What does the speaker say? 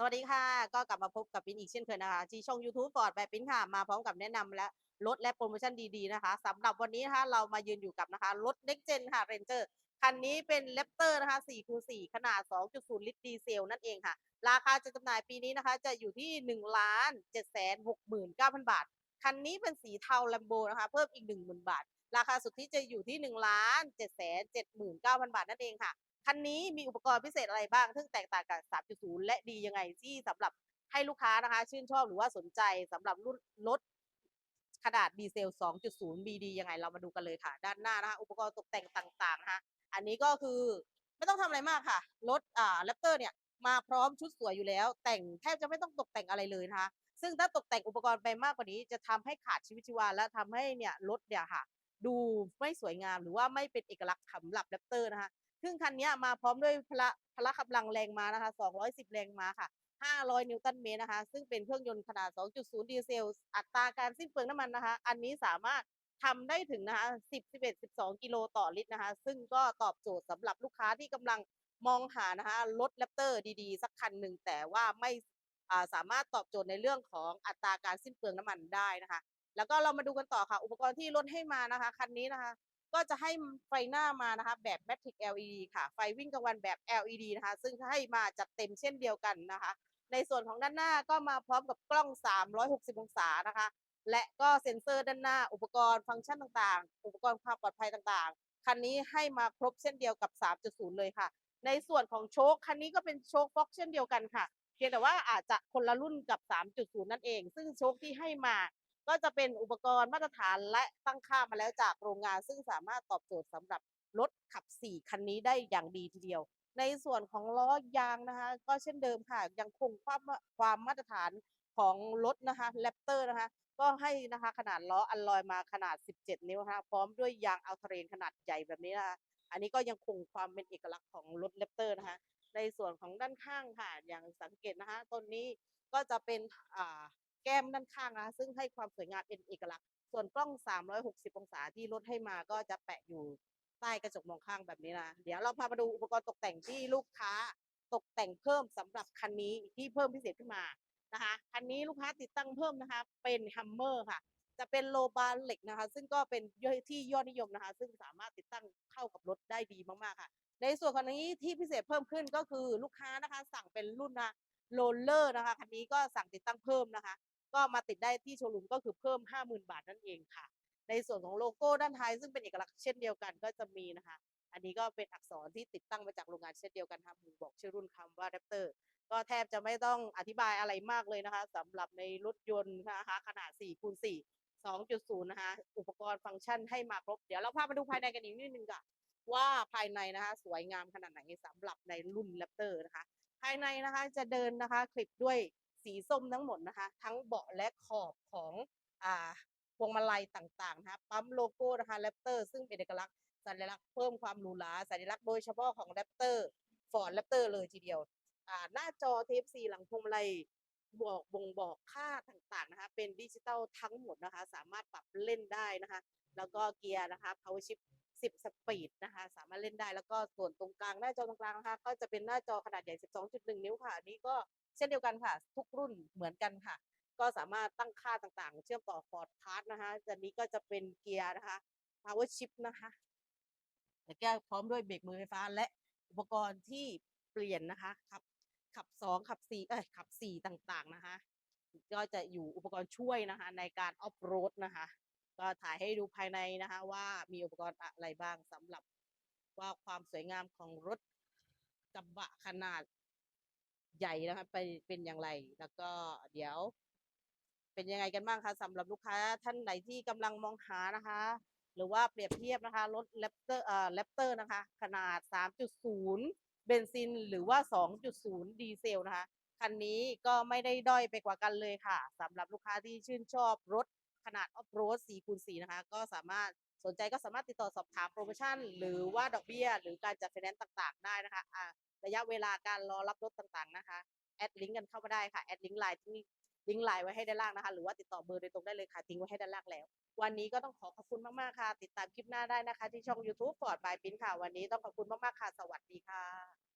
สวัสดีค่ะ ก็กลับมาพบกับปิ้นอีกเช่นเคยนะคะ ที่ช่อง YouTube ฟอร์ดแบบปิ้นค่ะ มาพร้อมกับแนะนำและลดและโปรโมชั่นดีๆนะคะสำหรับวันนี้นะคะเรามายืนอยู่กับนะคะรถ Next Gen ค่ะ Ranger คันนี้เป็น Raptor นะคะ4คูณ4ขนาด 2.0 ลิตรดีเซลนั่นเองค่ะ ราคาจะจำหน่ายปีนี้นะคะ จะอยู่ที่ 1 ล้าน7 6 9 0 0 0 บาท คันนี้เป็นสีเทา Lambo นะคะ เพิ่มอีก 10,000 บาท ราคาสุดทธิจะอยู่ที่ 1 ล้าน7 7 9 0 0 0 บาทนั่นเองค่ะ คันนี้มีอุปกรณ์พิเศษอะไรบ้าง ซึ่งแตกต่างกับ 3.0 และดียังไงที่สำหรับให้ลูกค้านะคะ ชื่นชอบหรือว่าสนใจสำหรับรุ่นรถขนาดดีเซล 2.0 BD ยังไงเรามาดูกันเลยค่ะ ด้านหน้านะคะ อุปกรณ์ตกแต่งต่างๆนะคะอันนี้ก็คือไม่ต้องทำอะไรมากค่ะ รถอ่าแรปเตอร์เนี่ยมาพร้อมชุดสวยอยู่แล้ว แต่งแทบจะไม่ต้องตกแต่งอะไรเลยนะคะ ซึ่งถ้าตกแต่งอุปกรณ์ไปมากกว่านี้จะทำให้ขาดชีวิตชีวาและทำให้เนี่ยรถเนี่ยค่ะ ดูไม่สวยงามหรือว่าไม่เป็นเอกลักษณ์สำหรับแรปเตอร์นะคะ ซึ่งคันนี้มาพร้อมด้วยพละพละกำลังแรงม้านะคะ 210 แรงม้าค่ะ 500 นิวตันเมตรนะคะ ซึ่งเป็นเครื่องยนต์ขนาด 2.0 ดีเซล อัตราการสิ้นเปลืองน้ำมันนะคะ อันนี้สามารถทำได้ถึงนะคะ 10 11 12 กิโลต่อลิตรนะคะ ซึ่งก็ตอบโจทย์สำหรับลูกค้าที่กำลังมองหานะคะรถแรปเตอร์ดีๆ สักคันหนึ่งแต่ว่าไม่สามารถตอบโจทย์ในเรื่องของอัตราการสิ้นเปลืองน้ำมันได้นะคะ แล้วก็เรามาดูกันต่อค่ะ อุปกรณ์ที่รถให้มานะคะ คันนี้นะคะ ก็จะให้ไฟหน้ามานะคะแบบ Matrix LED ค่ะ ไฟวิ่งกลางวันแบบ LED นะคะ ซึ่งให้มาจัดเต็มเช่นเดียวกันนะคะ ในส่วนของด้านหน้าก็มาพร้อมกับกล้อง 360 องศานะคะ และก็เซ็นเซอร์ด้านหน้า อุปกรณ์ฟังก์ชันต่างๆ อุปกรณ์ความปลอดภัยต่างๆ คันนี้ให้มาครบเช่นเดียวกับ 3.0 เลยค่ะ ในส่วนของโชคคันนี้ก็เป็นโชคฟ็อกเช่นเดียวกันค่ะ เพียงแต่ว่าอาจจะคนละรุ่นกับ 3.0 นั่นเอง ซึ่งโชคที่ให้มา ก็จะเป็นอุปกรณ์มาตรฐานและตั้งค่ามาแล้วจากโรงงาน ซึ่งสามารถตอบโจทย์สำหรับรถขับ 4 คันนี้ได้อย่างดีทีเดียว ในส่วนของล้อยางนะคะ ก็เช่นเดิมค่ะยังคงความความมาตรฐานของรถนะคะแรปเตอร์นะคะ ก็ให้นะคะขนาดล้ออัลลอยมาขนาด 17 นิ้วนะคะพร้อมด้วยยางอัลเทรนขนาดใหญ่แบบนี้นะคะอันนี้ก็ยังคงความเป็นเอกลักษณ์ของรถแรปเตอร์นะคะ ในส่วนของด้านข้างค่ะอย่างสังเกตนะคะต้นนี้ก็จะเป็นอ่า แก้มด้านข้างนะคะซึ่งให้ความสวยงามเป็นเอกลักษณ์ ส่วนกล้อง 360 องศาที่รถให้มาก็จะแปะอยู่ใต้กระจกมองข้างแบบนี้นะ เดี๋ยวเราพามาดูอุปกรณ์ตกแต่งที่ลูกค้าตกแต่งเพิ่มสำหรับคันนี้ที่เพิ่มพิเศษขึ้นมานะคะคันนี้ลูกค้าติดตั้งเพิ่มนะคะ เป็นฮัมเมอร์ค่ะ จะเป็นโลบาร์เหล็กนะคะ ซึ่งก็เป็นที่ยอดนิยมนะคะ ซึ่งสามารถติดตั้งเข้ากับรถได้ดีมากๆค่ะ ในส่วนของนี้ที่พิเศษเพิ่มขึ้นก็คือลูกค้านะคะ สั่งเป็นรุ่นนะ โรลเลอร์นะคะคันนี้ก็สั่งติดตั้งเพิ่มนะคะ ก็มาติดได้ที่โชว์รูมก็คือเพิ่ม 50,000 บาทนั่นเองค่ะ ในส่วนของโลโก้ด้านท้ายซึ่งเป็นเอกลักษณ์เช่นเดียวกันก็จะมีนะคะ อันนี้ก็เป็นอักษรที่ติดตั้งมาจากโรงงานเช่นเดียวกันค่ะบ่บอกชื่อรุ่นคำว่า Raptor ก็แทบจะไม่ต้องอธิบายอะไรมากเลยนะคะสำหรับในรถยนต์นะคะขนาด4คูณ4 2.0 นะคะ อุปกรณ์ฟังก์ชันให้มาครบ เดี๋ยวเราพามาดูภายในกันอีกนิดนึงค่ะ ว่าภายในนะคะ สวยงามขนาดไหนสำหรับในรุ่น Raptor นะคะ ภายในนะคะจะเดินนะคะคลิปด้วยสีส้มทั้งหมดนะคะ ทั้งเบาะและขอบของอ่าพวงมาลัยต่างๆนะคะปั๊มโลโก้นะคะแรปเตอร์ซึ่งเป็นเอกลักษณ์สัญลักษณ์เพิ่มความหรูหราสัญลักษณ์โดยเฉพาะของแรปเตอร์ฟอร์ดแรปเตอร์เลยทีเดียวอ่าหน้าจอ TFC หลังพวงมาลัยบอกบ่งบอกค่าต่างๆนะคะเป็นดิจิตอลทั้งหมดนะคะ สามารถปรับเล่นได้นะคะ แล้วก็เกียร์นะคะ power shift 10 สปีดนะคะ สามารถเล่นได้แล้วก็ส่วนตรงกลางหน้าจอตรงกลางนะคะ ก็จะเป็นหน้าจอขนาดใหญ่ 12.1 นิ้วค่ะ อันนี้ก็เช่นเดียวกันค่ะ ทุกรุ่นเหมือนกันค่ะ ก็สามารถตั้งค่าต่างๆ เชื่อมต่อ Ford Pass นะคะอันนี้ก็จะเป็นเกียร์นะคะ power shift นะคะแล้วก็พร้อมด้วยเบรกมือไฟฟ้าและอุปกรณ์ที่เปลี่ยนนะคะขับขับ2ขับ4เอ้ยขับ4ต่างๆนะคะ ก็จะอยู่อุปกรณ์ช่วยนะคะ ในการออฟโรดนะคะ ก็ถ่ายให้ดูภายในนะคะว่ามีอุปกรณ์อะไรบ้างสำหรับว่าความสวยงามของรถกระบะขนาดใหญ่นะคะไปเป็นอย่างไรแล้วก็เดี๋ยว เป็นยังไงกันบ้างคะสำหรับลูกค้าท่านไหนที่กำลังมองหานะคะ หรือว่าเปรียบเทียบนะคะรถแรปเตอร์เอ่อแรปเตอร์นะคะ ขนาด 3.0 เบนซินหรือว่า 2.0 ดีเซลนะคะคันนี้ก็ไม่ได้ด้อยไปกว่ากันเลยค่ะสำหรับลูกค้าที่ชื่นชอบรถ ขนาดออฟโรด4คูณ4นะคะ ก็สามารถสนใจก็สามารถติดต่อสอบถามโปรโมชั่น หรือว่าดอกเบี้ย หรือการจัดไฟแนนซ์ต่างๆ ได้นะคะอ่าระยะเวลาการรอรับรถต่างๆนะคะ แอดลิงก์กันเข้ามาได้ค่ะ แอดลิงก์ไลน์ที่ลิงก์ไลน์ไว้ให้ด้านล่างนะคะ หรือว่าติดต่อเบอร์โดยตรงได้เลยค่ะ ทิ้งไว้ให้ด้านล่างแล้ว วันนี้ก็ต้องขอขอบคุณมากๆค่ะ ติดตามคลิปหน้าได้นะคะ ที่ช่อง YouTube ฟอร์ดบายปิ้นค่ะ วันนี้ต้องขอบคุณมากๆค่ะ สวัสดีค่ะ